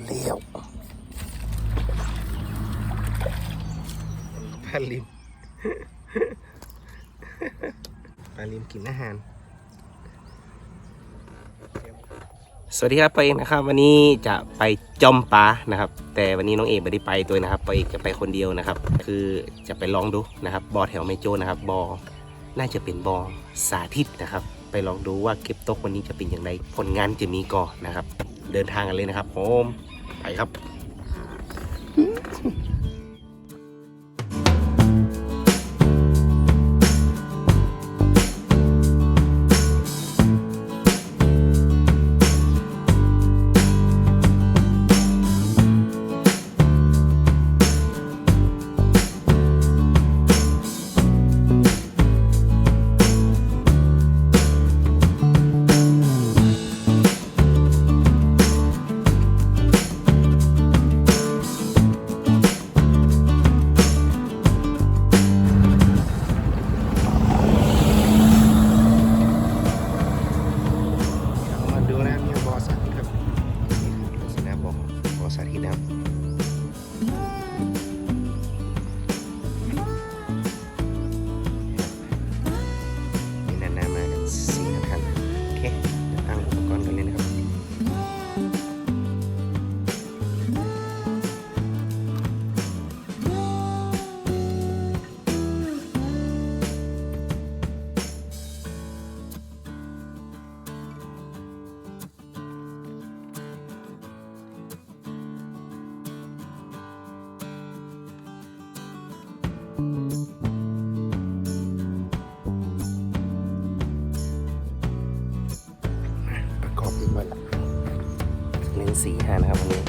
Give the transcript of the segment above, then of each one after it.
นเลี้ยวปลาลิมปลาลิมกินอาหาร สวัสดีครับปอเอกนะครับ วันนี้จะไปจอมปลานะครับ แต่วันนี้น้องเอกไม่ได้ไปตัวนะครับปอเอกจะไปคนเดียวนะครับ คือจะไปลองดูนะครับบอแถวแม่โจ้นะครับบอน่าจะเป็นบอสาธิตนะครับ ไปลองดูว่าเก็บตกวันนี้จะเป็นอย่างไรผลงานจะมีก่อนนะครับ เดินทางกันเลยนะครับผมไปครับ นึ่งสี่ห้านะครับวันนี้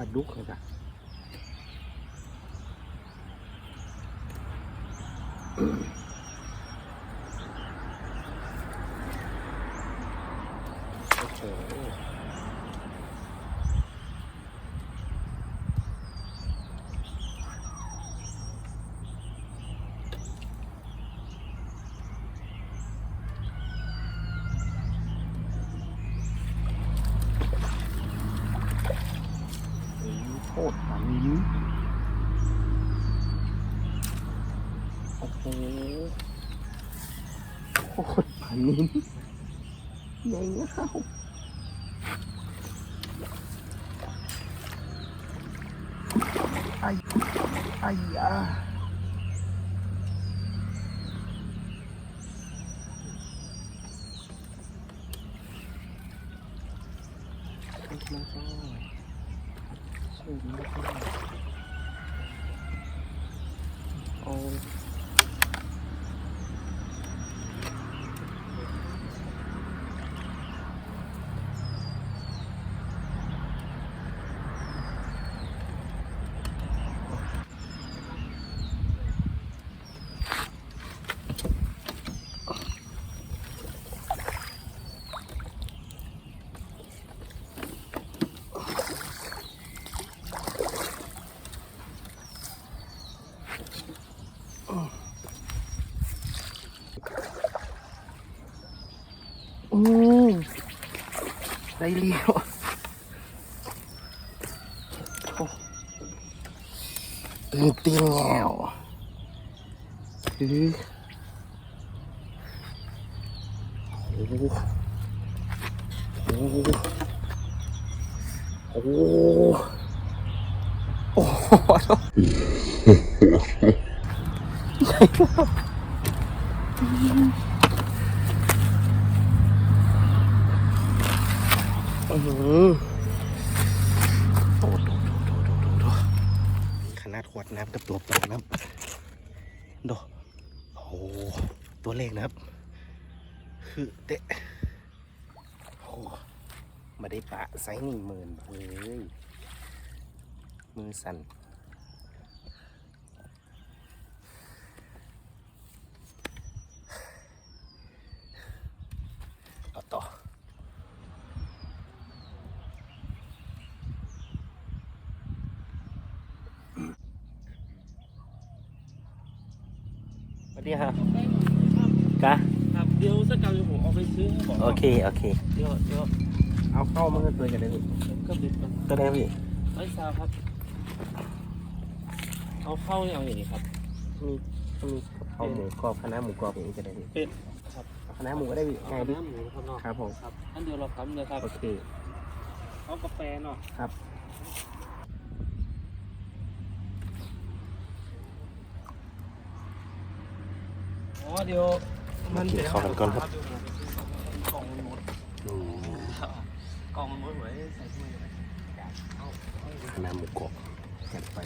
ปลาดุกเลยจ้ะโอเค โค วินโอ้โหโคตรปานินใหญ่เงาไอ้ไอ้ยามันก็ช่ วย อ้ได้เลี้ยวโอ้ตื่นเต้นแล้วคือโอ้โหโอ้โหโอ้โหโอ้โหอื้อหือโอ้โหดูดูดูดูดูดู ขนาดขวดน้ำกับตัวปลานะครับดูโอ้โหตัวเล็กนะครับ คือเตะโอ้มาได้ปะไซส์หนึ่งหมื่นเลยมือสั่นเอาต่อ ส วัสดีครับกะครับเดี๋ยวสักกรรมเดี๋ยวผมเอาไปซื้อให้บอกโอเค โอเค เดี๋ยวเดี๋ยวเอาเข้ามันก็ตัวกันได้พี่ผมก็บิดมันก็ได้พี่ไอ้ซาวครับ เอาเข้าเนี่ยเอาอย่างนี้ครับ มีมีเอาหมูกรอบคณะหมูกรอบอย่างนี้ก็ได้พี่เป็ดครับเอาคณะหมูก็ได้พี่เอาง่ายดิน้ำหมูครับเนาะครับผม ครับอันเดียวเราทำเลยครับ โอเค เอากาแฟเนาะครับ อ๋อ เดี๋ยวมันกินข้าวกันก่อนครับเดี๋ยวผมกล่องมันหมดอืมกล่องมันหมดไว้ใส่ถ้วยเลยคณะหมูกรอบจัดไป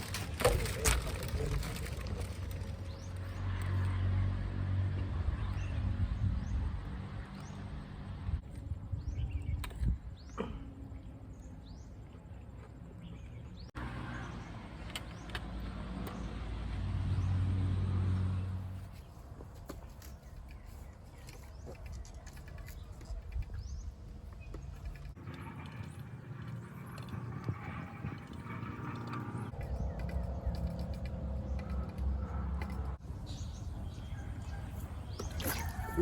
ม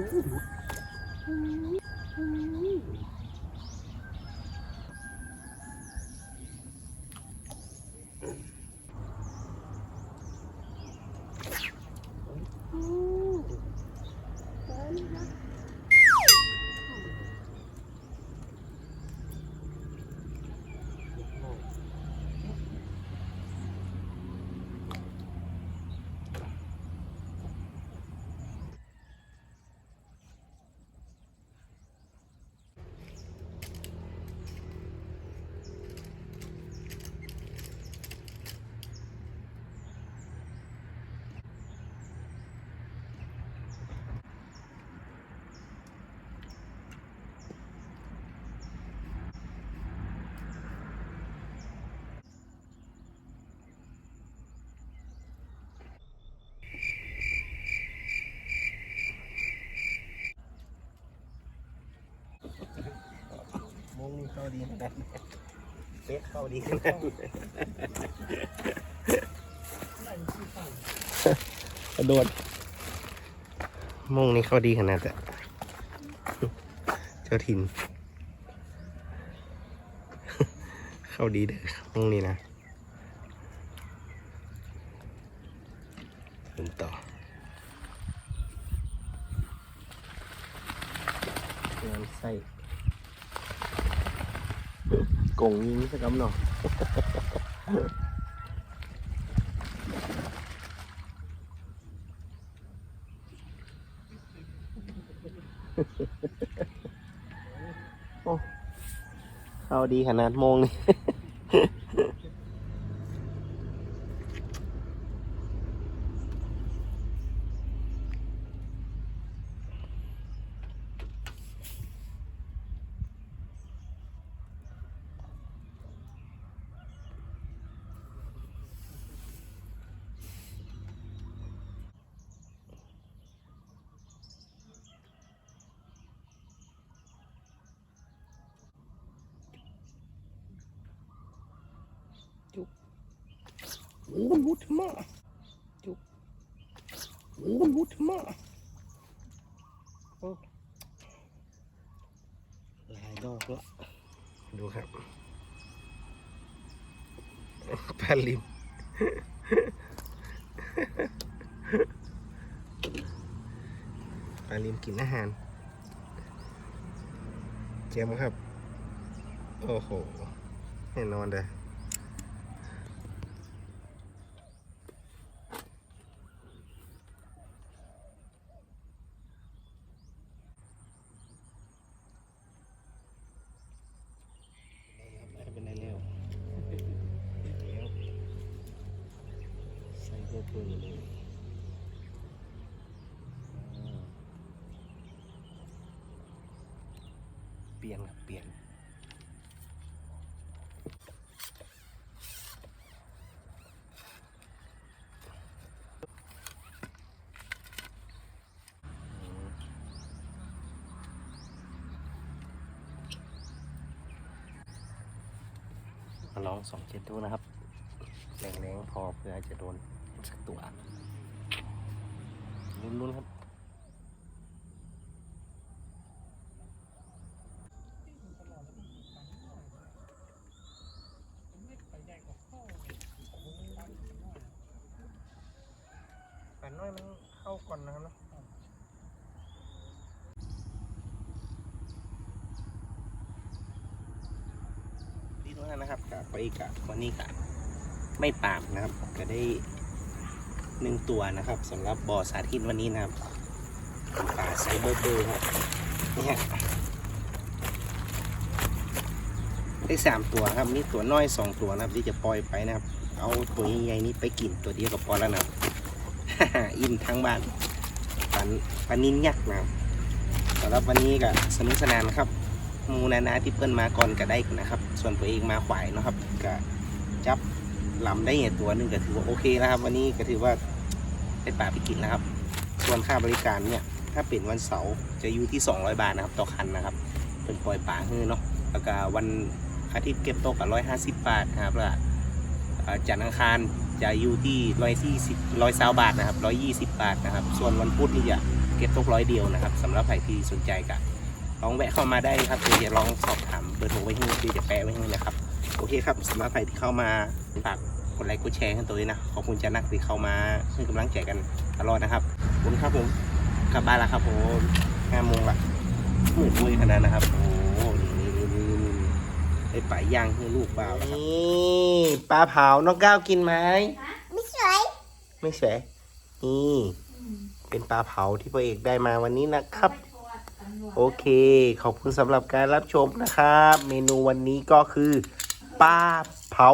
เข้าดีขนาดนั้นเป๊ะเข้าดีขนาดนั้นกระโดดม่งนี่เข้าดีขนาดนั้นเจ้าถิ่น เข้าดีเด้อม่งนี่นะเดินต่องานไส้ กงยิงสักคำหน่อยโอ้เอาดีขนาดมงนี่ โอ้ยมุดมาจุ๊บโอ้ยมุดมาโอ้หลายดอกละดูครับปลาลิมปลาลิมกินอาหารเจมครับ โอ้โหแน่นอนเลยเป็นไรเร็วใส่เพื่อเพื่อเลยเป ลี่ยนครับเปลี่ยนมาลองสองเจ็ดดูนะครับแรงๆพอเพื่อจะโดนสักตัวลุ้นๆครับ แปนน้อยมันเข้าก่อนนะครับเนาะ ดีทุกท่านะครับกับไปกับวันนี้กับไม่ปาบนะครับ ก็ได้หนึ่งตัวนะครับสำหรับบ่อสาธิตวันนี้นะครับป็นปลาไซเบอร์เบอร์ครับเนี่ยได้สามตัวครับนี่ตัวน้อยสองตัวนะครับ ที่จะปล่อยไปนะครับ เอาตัวใหญ่ๆนี้ไปกินตัวเดียวกับพอแล้วนะครับอิ่มทั้งบ้านปันปันนินยักษ์นะครับสำหรับวันนี้ก็สนุกสนานครับ มูนานาที่เปิ้นมาก่อนก็ได้นะครับ ส่วนตัวเองมาขวายนะครับก็จับลำได้เนี่ยตัวหนึงก็ถือว่าโอเคแล้วครับ วันนี้ก็ถือว่าได้ปลาไปกินแล้วครับ ส่วนค่าบริการเนี่ยถ้าเป็นวันเสาร์จะอยู่ที่ 200 บาทนะครับต่อคันนะครับ เป็นปล่อยปลาให้เนาะแล้วก็วันอาทิตย์เก็บโต๊ะกับ150บบาทนะครับแล้วก็เอ่อจันทร์อังคารจะอยู่ที่ร้อยที่สิบร้อยสาบาทนะครับร้อยยี่สิบบาทนะครับ ส่วนวันพุธนี่จะเก็บตกร้อยเดียวนะครับสำหรับใครที่สนใจก็ ลองแวะเข้ามาได้ครับเดี๋ยวจะลองสอบถามเบอร์โทรไว้ให้เดี๋ยวจะแปะไว้ให้นะครับ โอเคครับสำหรับใครที่เข้ามาฝากกดไลค์กดแชร์ให้ตัวด้วยนะ ขอบคุณจะนักที่เข้ามาให้กำลังใจกันตลอดนะครับขอบคุณครับผมกลับบ้านแล้วครับผมห้าโมงละหมื่นด้วยขนาดนะครับ โอ้โหนี่นี่นี่นี่ได้ปลาย่างให้ลูกเปล่านี่ปลาเผาน้องก้าวกินไหมไม่สวยไม่สวยนี่เป็นปลาเผาที่พ่อเอกได้มาวันนี้นะครับ โอเค ขอบคุณสำหรับการรับชมนะครับ เมนูวันนี้ก็คือปลาเผา